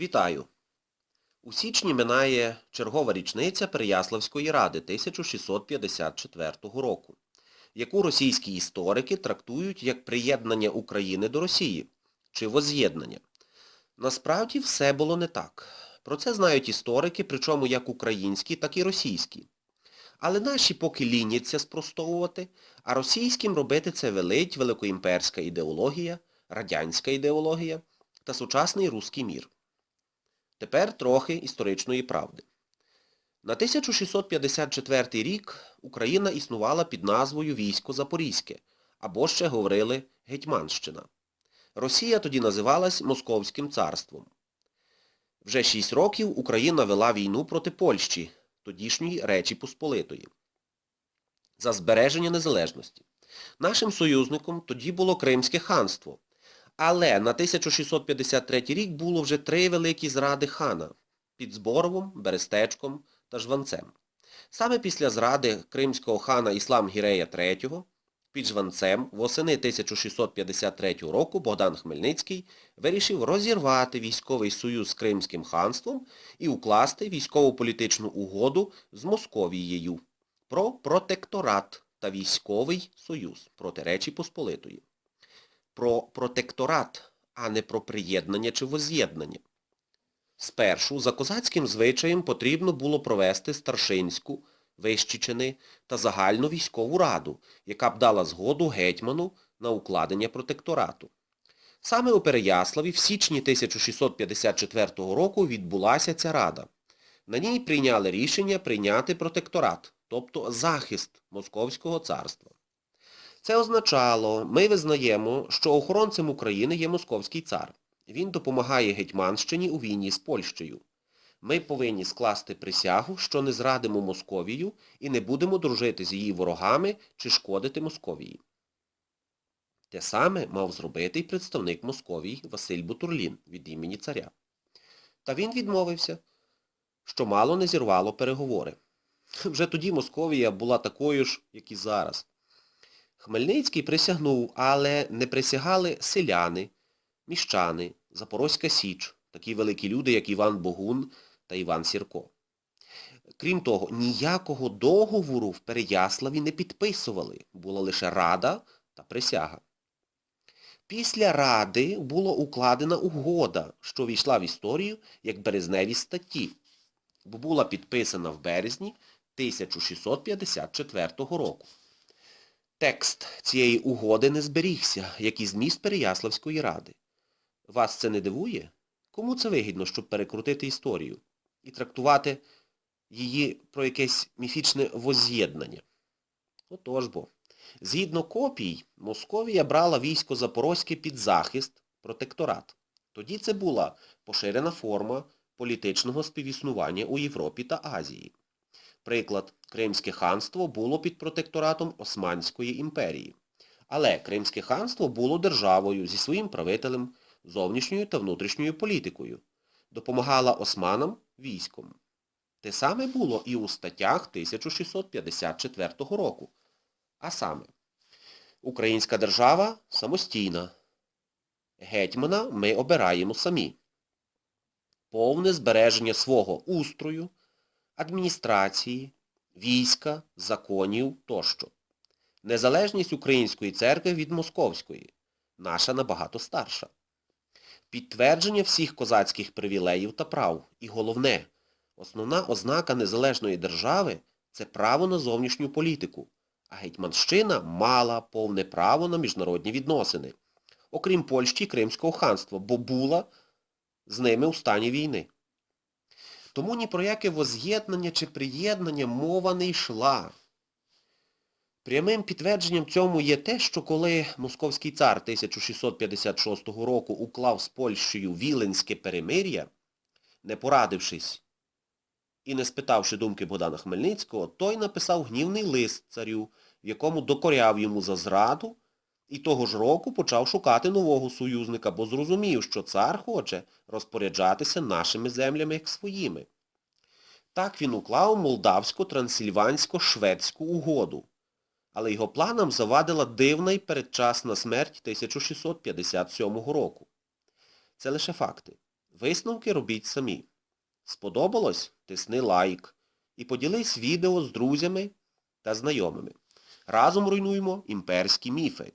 Вітаю! У січні минає чергова річниця Переяславської ради 1654 року, яку російські історики трактують як приєднання України до Росії чи возз'єднання. Насправді все було не так. Про це знають історики, причому як українські, так і російські. Але наші поки ліняться спростовувати, а російським робити це велить великоімперська ідеологія, радянська ідеологія та сучасний руський мір. Тепер трохи історичної правди. На 1654 рік Україна існувала під назвою Військо Запорізьке, або ще говорили Гетьманщина. Росія тоді називалась Московським царством. Вже шість років Україна вела війну проти Польщі, тодішньої Речі Посполитої, за збереження незалежності. Нашим союзником тоді було Кримське ханство, але на 1653 рік було вже три великі зради хана під Зборовом, Берестечком та Жванцем. Саме після зради кримського хана Іслам Гірея III під Жванцем восени 1653 року Богдан Хмельницький вирішив розірвати військовий союз з Кримським ханством і укласти військово-політичну угоду з Московією про протекторат та військовий союз проти Речі Посполитої про протекторат, а не про приєднання чи возз'єднання. Спершу за козацьким звичаєм потрібно було провести старшинську, вищичини та загальну військову раду, яка б дала згоду гетьману на укладення протекторату. Саме у Переяславі в січні 1654 року відбулася ця рада. На ній прийняли рішення прийняти протекторат, тобто захист Московського царства. Це означало, ми визнаємо, що охоронцем України є московський цар. Він допомагає Гетьманщині у війні з Польщею. Ми повинні скласти присягу, що не зрадимо Московію і не будемо дружити з її ворогами чи шкодити Московії. Те саме мав зробити й представник Московії Василь Бутурлін від імені царя. Та він відмовився, що мало не зірвало переговори. Вже тоді Московія була такою ж, як і зараз. Хмельницький присягнув, але не присягали селяни, міщани, Запорозька Січ, такі великі люди, як Іван Богун та Іван Сірко. Крім того, ніякого договору в Переяславі не підписували, була лише рада та присяга. Після ради була укладена угода, що війшла в історію як березневі статті, бо була підписана в березні 1654 року. Текст цієї угоди не зберігся, як і зміст Переяславської ради. Вас це не дивує? Кому це вигідно, щоб перекрутити історію і трактувати її про якесь міфічне возз'єднання? Отож бо. Згідно копій, Московія брала військо Запорозьке під захист, протекторат. Тоді це була поширена форма політичного співіснування у Європі та Азії. Приклад, Кримське ханство було під протекторатом Османської імперії. Але Кримське ханство було державою зі своїм правителем, зовнішньою та внутрішньою політикою. Допомагала османам військом. Те саме було і у статтях 1654 року. А саме, Українська держава самостійна. Гетьмана ми обираємо самі. Повне збереження свого устрою, адміністрації, війська, законів тощо. Незалежність Української церкви від Московської. Наша набагато старша. Підтвердження всіх козацьких привілеїв та прав. І головне, основна ознака незалежної держави – це право на зовнішню політику. А Гетьманщина мала повне право на міжнародні відносини. Окрім Польщі і Кримського ханства, бо була з ними у стані війни. Тому ні про яке воз'єднання чи приєднання мова не йшла. Прямим підтвердженням цьому є те, що коли московський цар 1656 року уклав з Польщею Віленське перемир'я, не порадившись і не спитавши думки Богдана Хмельницького, той написав гнівний лист царю, в якому докоряв йому за зраду, і того ж року почав шукати нового союзника, бо зрозумів, що цар хоче розпоряджатися нашими землями як своїми. Так він уклав молдавсько-трансильвансько-шведську угоду. Але його планам завадила дивна і передчасна смерть 1657 року. Це лише факти. Висновки робіть самі. Сподобалось? Тисни лайк і поділись відео з друзями та знайомими. Разом руйнуємо імперські міфи.